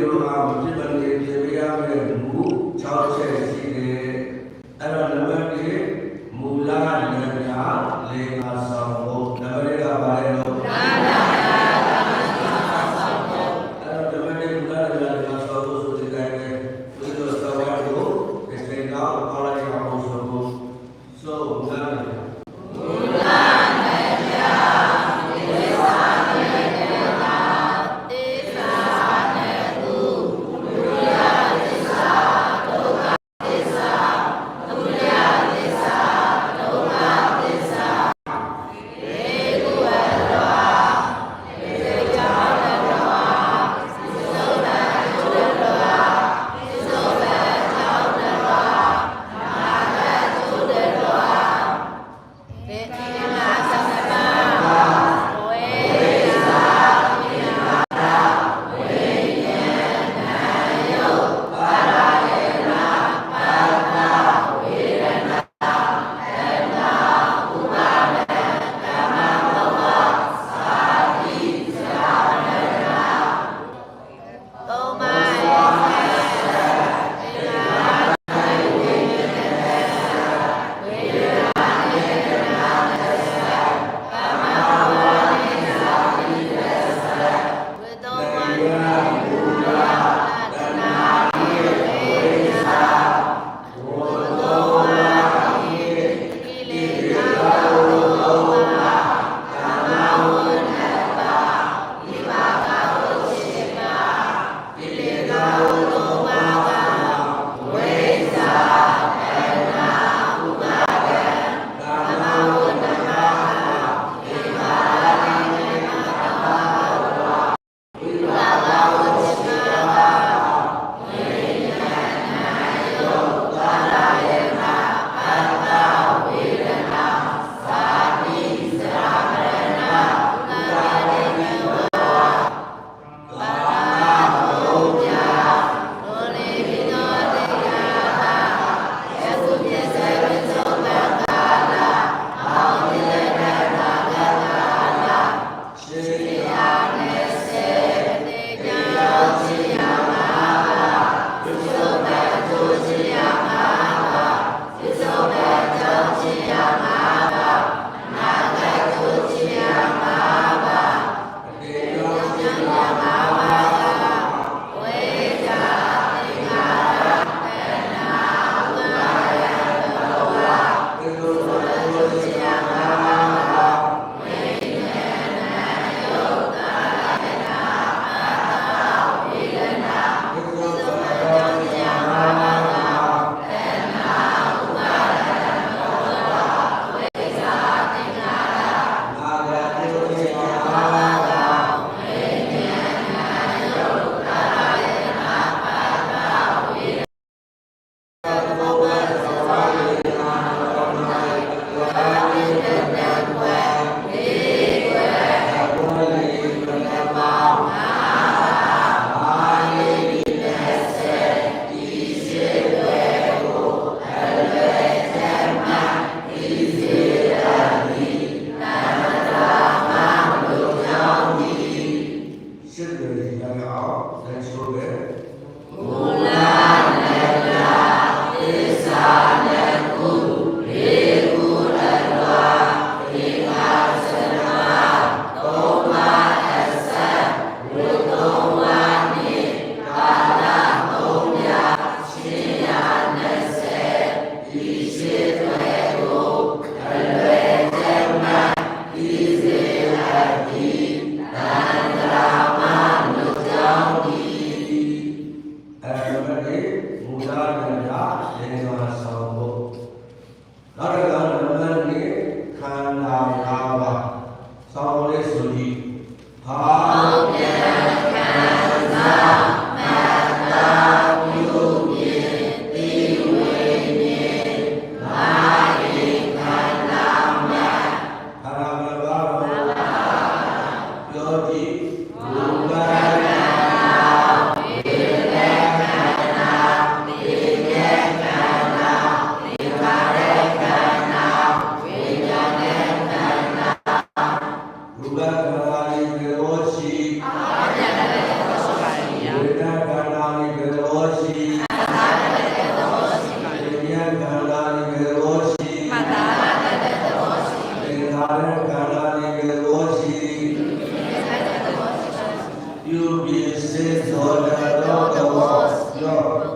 eu lá, 平。Trên đường. कारण कराने के रोजी you will be saved for the Lord of hosts.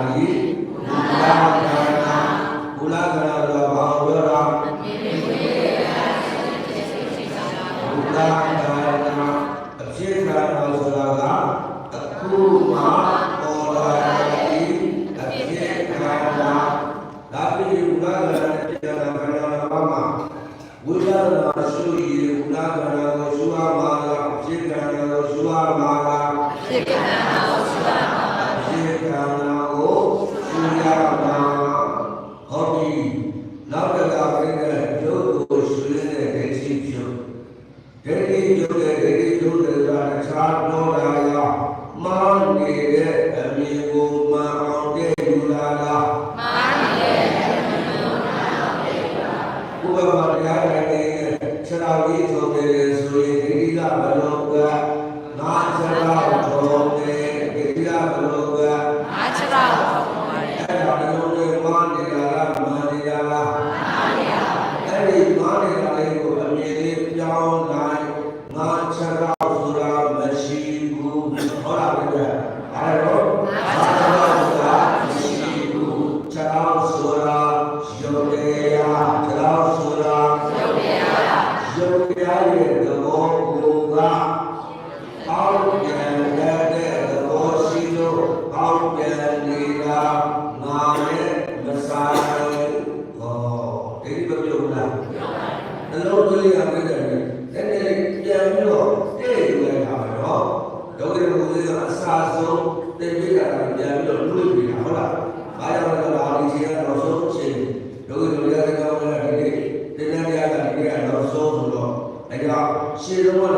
உலகளாவிய உலகளாவிய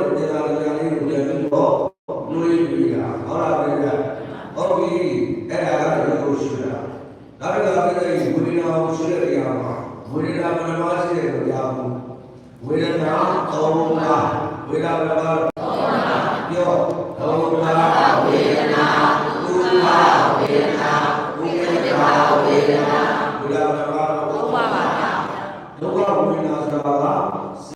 တဲ့တရားတရားလေးကိုလည်းပြီးတော့နှွေးပြီးတာဟုတ်လားဗျာဟုတ်ပြီအဲ့ဒါကတော့ကိုရှိတာဒါကလည်းဝိရိယကိုရှိတဲ့နေရာမှာဝိရိယမနမရှိတဲ့နေရာမှာဝိရဏတော်မှာဝိရဏတော်မှာပြောတော်မှာ